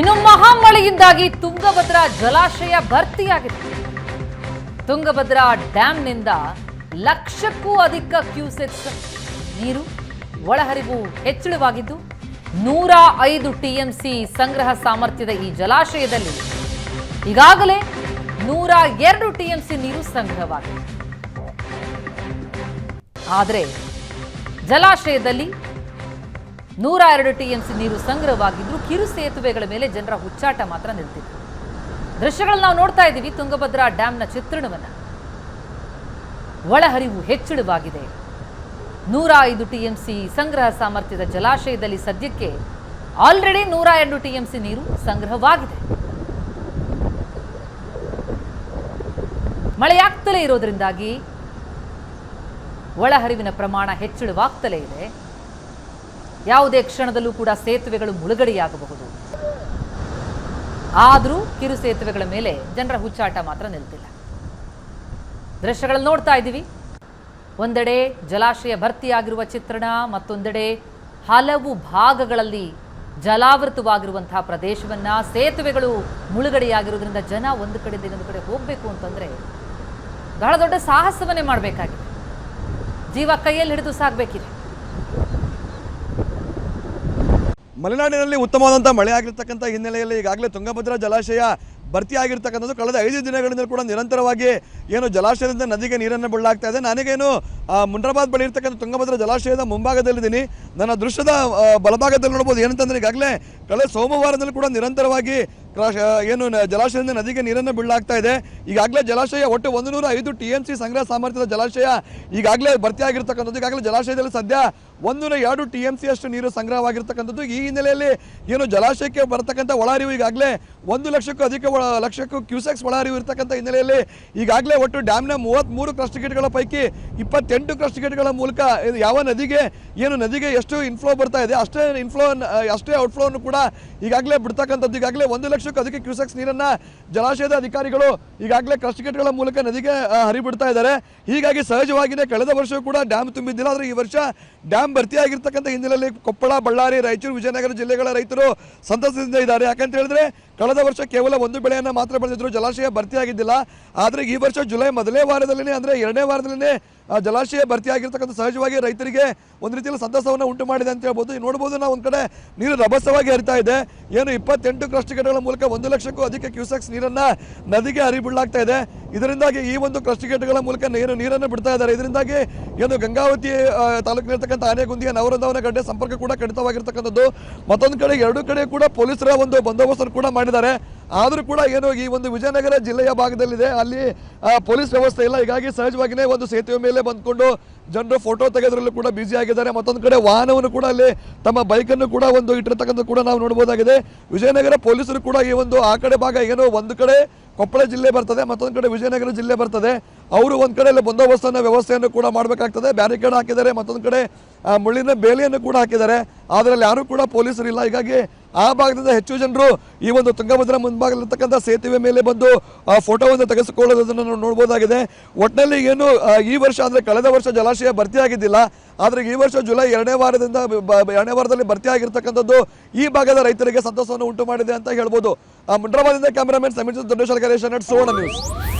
ಇನ್ನು ಮಹಾಮಳೆಯಿಂದಾಗಿ ತುಂಗಭದ್ರಾ ಜಲಾಶಯ ಭರ್ತಿಯಾಗಿದೆ. ತುಂಗಭದ್ರಾ ಡ್ಯಾಂನಿಂದ ಲಕ್ಷಕ್ಕೂ ಅಧಿಕ ಕ್ಯೂಸೆಕ್ಸ್ ನೀರು ಒಳಹರಿವು ಹೆಚ್ಚಳವಾಗಿದ್ದು ನೂರ ಐದು ಟಿಎಂಸಿ ಸಂಗ್ರಹ ಸಾಮರ್ಥ್ಯದ ಈ ಜಲಾಶಯದಲ್ಲಿ ಈಗಾಗಲೇ ನೂರ ಎರಡು ಟಿಎಂಸಿ ನೀರು ಸಂಗ್ರಹವಾಗಿದೆ. ಆದರೆ ಜಲಾಶಯದಲ್ಲಿ ನೂರ ಎರಡು ಟಿಎಂಸಿ ನೀರು ಸಂಗ್ರಹವಾಗಿದ್ರು ಕಿರು ಸೇತುವೆಗಳ ಮೇಲೆ ಜನರ ಹುಚ್ಚಾಟ ಮಾತ್ರ ನಿಲ್ತಿತ್ತು ದೃಶ್ಯಗಳನ್ನು ನಾವು ನೋಡ್ತಾ ಇದ್ದೀವಿ, ತುಂಗಭದ್ರಾ ಡ್ಯಾಂನ ಚಿತ್ರಣವನ್ನು. ಒಳಹರಿವು ಹೆಚ್ಚಳವಾಗಿದೆ. ನೂರ ಐದು ಟಿಎಂಸಿ ಸಂಗ್ರಹ ಸಾಮರ್ಥ್ಯದ ಜಲಾಶಯದಲ್ಲಿ ಸದ್ಯಕ್ಕೆ ಆಲ್ರೆಡಿ ನೂರ ಎರಡು ಟಿಎಂಸಿ ನೀರು ಸಂಗ್ರಹವಾಗಿದೆ. ಮಳೆಯಾಗ್ತಲೇ ಇರೋದ್ರಿಂದಾಗಿ ಒಳಹರಿವಿನ ಪ್ರಮಾಣ ಹೆಚ್ಚಳವಾಗ್ತಲೇ ಇದೆ. ಯಾವುದೇ ಕ್ಷಣದಲ್ಲೂ ಕೂಡ ಸೇತುವೆಗಳು ಮುಳುಗಡೆಯಾಗಬಹುದು. ಆದರೂ ಕಿರು ಸೇತುವೆಗಳ ಮೇಲೆ ಜನರ ಹುಚ್ಚಾಟ ಮಾತ್ರ ನಿಲ್ತಿಲ್ಲ. ದೃಶ್ಯಗಳನ್ನು ನೋಡ್ತಾ ಇದ್ದೀವಿ. ಒಂದೆಡೆ ಜಲಾಶಯ ಭರ್ತಿಯಾಗಿರುವ ಚಿತ್ರಣ, ಮತ್ತೊಂದೆಡೆ ಹಲವು ಭಾಗಗಳಲ್ಲಿ ಜಲಾವೃತವಾಗಿರುವಂತಹ ಪ್ರದೇಶವನ್ನ ಸೇತುವೆಗಳು ಮುಳುಗಡೆಯಾಗಿರೋದ್ರಿಂದ ಜನ ಒಂದು ಕಡೆಯಿಂದ ಇನ್ನೊಂದು ಕಡೆ ಹೋಗಬೇಕು ಅಂತಂದ್ರೆ ಬಹಳ ದೊಡ್ಡ ಸಾಹಸವನ್ನೇ ಮಾಡಬೇಕಾಗಿದೆ. ಜೀವ ಕೈಯಲ್ಲಿ ಹಿಡಿದು ಸಾಗಬೇಕಿದೆ ಮಲೆನಾಡಿನಲ್ಲಿ ಉತ್ತಮವಾದಂಥ ಮಳೆ ಆಗಿರ್ತಕ್ಕಂಥ ಹಿನ್ನೆಲೆಯಲ್ಲಿ ಈಗಾಗಲೇ ತುಂಗಭದ್ರಾ ಜಲಾಶಯ ಭರ್ತಿ ಆಗಿರ್ತಕ್ಕಂಥದ್ದು ಕಳೆದ ಐದು ದಿನಗಳಿಂದ ಕೂಡ ನಿರಂತರವಾಗಿ ಏನು ಜಲಾಶಯದಿಂದ ನದಿಗೆ ನೀರನ್ನು ಬಿಡಲಾಗ್ತಾ ಇದೆ. ನನಗೇನು ಮುಂಡ್ರಾಬಾದ್ ಬಳಿ ಇರ್ತಕ್ಕಂಥ ತುಂಗಭದ್ರಾ ಜಲಾಶಯದ ಮುಂಭಾಗದಲ್ಲಿದ್ದೀನಿ. ನನ್ನ ದೃಶ್ಯದ ಬಲಭಾಗದಲ್ಲಿ ನೋಡ್ಬೋದು ಏನಂತಂದ್ರೆ ಈಗಾಗಲೇ ಕಳೆದ ಸೋಮವಾರದಲ್ಲಿ ಕೂಡ ನಿರಂತರವಾಗಿ ಏನು ಜಲಾಶಯದಿಂದ ನದಿಗೆ ನೀರನ್ನು ಬಿಡಲಾಗ್ತಾ ಇದೆ. ಈಗಾಗಲೇ ಜಲಾಶಯ ಒಟ್ಟು ಒಂದು ನೂರ ಐದು ಟಿ ಎಂ ಸಿ ಸಂಗ್ರಹ ಸಾಮರ್ಥ್ಯದ ಜಲಾಶಯ ಈಗಾಗಲೇ ಭರ್ತಿಯಾಗಿರ್ತಕ್ಕಂಥದ್ದು ಈಗಾಗಲೇ ಜಲಾಶಯದಲ್ಲಿ ಸದ್ಯ ಒಂದೂರ ಎರಡು ಟಿ ಎಂ ಸಿ ಅಷ್ಟು ನೀರು ಸಂಗ್ರಹವಾಗಿರ್ತಕ್ಕಂಥದ್ದು. ಈ ಹಿನ್ನೆಲೆಯಲ್ಲಿ ಏನು ಜಲಾಶಯಕ್ಕೆ ಬರತಕ್ಕಂಥ ಒಳಹರಿವು ಈಗಾಗಲೇ ಒಂದು ಲಕ್ಷಕ್ಕೂ ಅಧಿಕ ಲಕ್ಷಕ್ಕೂ ಕ್ಯೂಸೆಕ್ಸ್ ಒಳಹರಿವು ಇರತಕ್ಕಂಥ ಹಿನ್ನೆಲೆಯಲ್ಲಿ ಈಗಾಗಲೇ ಒಟ್ಟು ಡ್ಯಾಮ್ನ ಮೂವತ್ತ್ಮೂರು ಕ್ರಸ್ಟ್ ಗೇಟ್ಗಳ ಪೈಕಿ ಇಪ್ಪತ್ತೆಂಟು ಕ್ರಸ್ಟ್ ಗೇಟ್ಗಳ ಮೂಲಕ ಯಾವ ನದಿಗೆ, ಏನು ನದಿಗೆ ಎಷ್ಟು ಇನ್ಫ್ಲೋ ಬರ್ತಾ ಇದೆ, ಅಷ್ಟೇ ಇನ್ಫ್ಲೋ ಅಷ್ಟೇ ಔಟ್ಫ್ಲೋವನ್ನು ಕೂಡ ಈಗಾಗಲೇ ಬಿಡ್ತಕ್ಕಂಥದ್ದು. ಈಗಾಗಲೇ ಒಂದು ಲಕ್ಷಕ್ಕೂ ಅಧಿಕ ಕ್ಯೂಸೆಕ್ಸ್ ನೀರನ್ನ ಜಲಾಶಯದ ಅಧಿಕಾರಿಗಳು ಈಗಾಗಲೇ ಕ್ರಸ್ಟ್ ಗೇಟ್ಗಳ ಮೂಲಕ ನದಿಗೆ ಹರಿಬಿಡ್ತಾ ಇದ್ದಾರೆ. ಹೀಗಾಗಿ ಸಹಜವಾಗಿಯೇ ಕಳೆದ ವರ್ಷವೂ ಕೂಡ ಡ್ಯಾಮ್ ತುಂಬಿದ್ದಿಲ್ಲ. ಆದರೆ ಈ ವರ್ಷ ಡ್ಯಾಮ್ ಭರ್ತಿಯಾಗಿರ್ತಕ್ಕಂಥ ಹಿನ್ನೆಲೆಯಲ್ಲಿ ಕೊಪ್ಪಳ, ಬಳ್ಳಾರಿ, ರಾಯಚೂರು, ವಿಜಯನಗರ ಜಿಲ್ಲೆಗಳ ರೈತರು ಸಂತಸದಿಂದ ಇದ್ದಾರೆ. ಯಾಕಂತ ಹೇಳಿದ್ರೆ ಕಳೆದ ವರ್ಷ ಕೇವಲ ಒಂದು ಬೆಳೆಯನ್ನು ಮಾತ್ರ ಬೆಳೆದಿದ್ರು. ಜಲಾಶಯ ಭರ್ತಿಯಾಗಿದ್ದಿಲ್ಲ. ಆದರೆ ಈ ವರ್ಷ ಜುಲೈ ಮೊದಲೇ ವಾರದಲ್ಲಿನೇ, ಅಂದರೆ ಎರಡನೇ ವಾರದಲ್ಲಿನೇ ಆ ಜಲಾಶಯ ಭರ್ತಿಯಾಗಿರ್ತಕ್ಕಂಥ ಸಹಜವಾಗಿ ರೈತರಿಗೆ ಒಂದು ರೀತಿಯಲ್ಲಿ ಸಂತಸವನ್ನು ಉಂಟು ಮಾಡಿದೆ ಅಂತ ಹೇಳ್ಬೋದು. ನೋಡ್ಬೋದು ನಾವು ಒಂದು ಕಡೆ ನೀರು ರಭಸವಾಗಿ ಹರಿತಾ ಇದೆ. ಏನು ಇಪ್ಪತ್ತೆಂಟು ಕ್ರಸ್ಟ್ ಗೇಟ್ಗಳ ಮೂಲಕ ಒಂದು ಲಕ್ಷಕ್ಕೂ ಅಧಿಕ ಕ್ಯೂಸೆಕ್ಸ್ ನೀರನ್ನು ನದಿಗೆ ಹರಿಬಿಡಲಾಗ್ತಾ ಇದೆ. ಇದರಿಂದಾಗಿ ಈ ಒಂದು ಕ್ರಸ್ಟ್ ಗೇಟ್ಗಳ ಮೂಲಕ ನೀರು ನೀರನ್ನು ಬಿಡ್ತಾ ಇದ್ದಾರೆ. ಇದರಿಂದಾಗಿ ಏನು ಗಂಗಾವತಿ ತಾಲೂಕಿನಲ್ಲಿರ್ತಕ್ಕಂಥ ಆನೆಗುಂದಿಯ ನವರಂದವನ ಗಡ್ಡೆ ಸಂಪರ್ಕ ಕೂಡ ಕಡಿತವಾಗಿರ್ತಕ್ಕಂಥದ್ದು. ಮತ್ತೊಂದು ಕಡೆ, ಎರಡು ಕಡೆ ಕೂಡ ಪೊಲೀಸರ ಒಂದು ಬಂದೋಬಸ್ತನ್ನು ಕೂಡ ಮಾಡಿದ್ದಾರೆ. ಆದರೂ ಕೂಡ ಏನು, ಈ ಒಂದು ವಿಜಯನಗರ ಜಿಲ್ಲೆಯ ಭಾಗದಲ್ಲಿದೆ. ಅಲ್ಲಿ ಪೊಲೀಸ್ ವ್ಯವಸ್ಥೆ ಇಲ್ಲ. ಹೀಗಾಗಿ ಸಹಜವಾಗಿಯೇ ಒಂದು ಸೇತುವೆ ಮೇಲೆ ಬಂದ್ಕೊಂಡು ಜನರು ಫೋಟೋ ತೆಗೆದ್ರಲ್ಲೂ ಕೂಡ ಬ್ಯುಸಿ ಆಗಿದ್ದಾರೆ. ಮತ್ತೊಂದು ಕಡೆ ವಾಹನವನ್ನು ಕೂಡ ಅಲ್ಲಿ ತಮ್ಮ ಬೈಕನ್ನು ಕೂಡ ಒಂದು ಇಟ್ಟಿರ್ತಕ್ಕಂಥ ಕೂಡ ನಾವು ನೋಡ್ಬೋದಾಗಿದೆ ವಿಜಯನಗರ ಪೊಲೀಸರು ಕೂಡ ಈ ಒಂದು ಆ ಕಡೆ ಭಾಗ ಏನೋ ಒಂದು ಕಡೆ ಕೊಪ್ಪಳ ಜಿಲ್ಲೆ ಬರ್ತದೆ. ಮತ್ತೊಂದು ಕಡೆ ವಿಜಯನಗರ ಜಿಲ್ಲೆ ಬರ್ತದೆ. ಅವರು ಒಂದು ಕಡೆ ಇಲ್ಲಿ ಬಂದೋಬಸ್ತನ್ನ ವ್ಯವಸ್ಥೆಯನ್ನು ಕೂಡ ಮಾಡಬೇಕಾಗ್ತದೆ. ಬ್ಯಾರಿಕೇಡ್ ಹಾಕಿದ್ದಾರೆ. ಮತ್ತೊಂದು ಕಡೆ ಮುಳ್ಳಿನ ಬೇಲಿಯನ್ನು ಕೂಡ ಹಾಕಿದ್ದಾರೆ. ಅದರಲ್ಲಿ ಯಾರು ಕೂಡ ಪೊಲೀಸರಿಲ್ಲ. ಹೀಗಾಗಿ ಆ ಭಾಗದಿಂದ ಹೆಚ್ಚು ಜನರು ಈ ಒಂದು ತುಂಗಭದ್ರಾ ಮುಂಭಾಗದಲ್ಲಿರ್ತಕ್ಕಂಥ ಸೇತುವೆ ಮೇಲೆ ಬಂದು, ಆ, ಫೋಟೋವನ್ನು ತೆಗೆಸಿಕೊಳ್ಳೋದನ್ನು ನಾವು ನೋಡ್ಬೋದಾಗಿದೆ. ಒಟ್ಟಿನಲ್ಲಿ ಏನು ಈ ವರ್ಷ ಅಂದರೆ ಕಳೆದ ವರ್ಷ ಜಲಾಶಯ ಭರ್ತಿಯಾಗಿದ್ದಿಲ್ಲ ಆದರೆ ಈ ವರ್ಷ ಜುಲೈ ಎರಡನೇ ವಾರದಿಂದ ಎರಡನೇ ವಾರದಲ್ಲಿ ಭರ್ತಿಯಾಗಿರ್ತಕ್ಕಂಥದ್ದು ಈ ಭಾಗದ ರೈತರಿಗೆ ಸಂತಸವನ್ನು ಉಂಟು ಮಾಡಿದೆ ಅಂತ ಹೇಳ್ಬೋದು. ಮುಂಡ್ರಾಬಾದಿಂದ ಕ್ಯಾಮರಾಮನ್ ಸಮೀರ್ ದೊಡ್ಡ ಗಣೇಶ್ ಸುವರ್ಣ ನ್ಯೂಸ್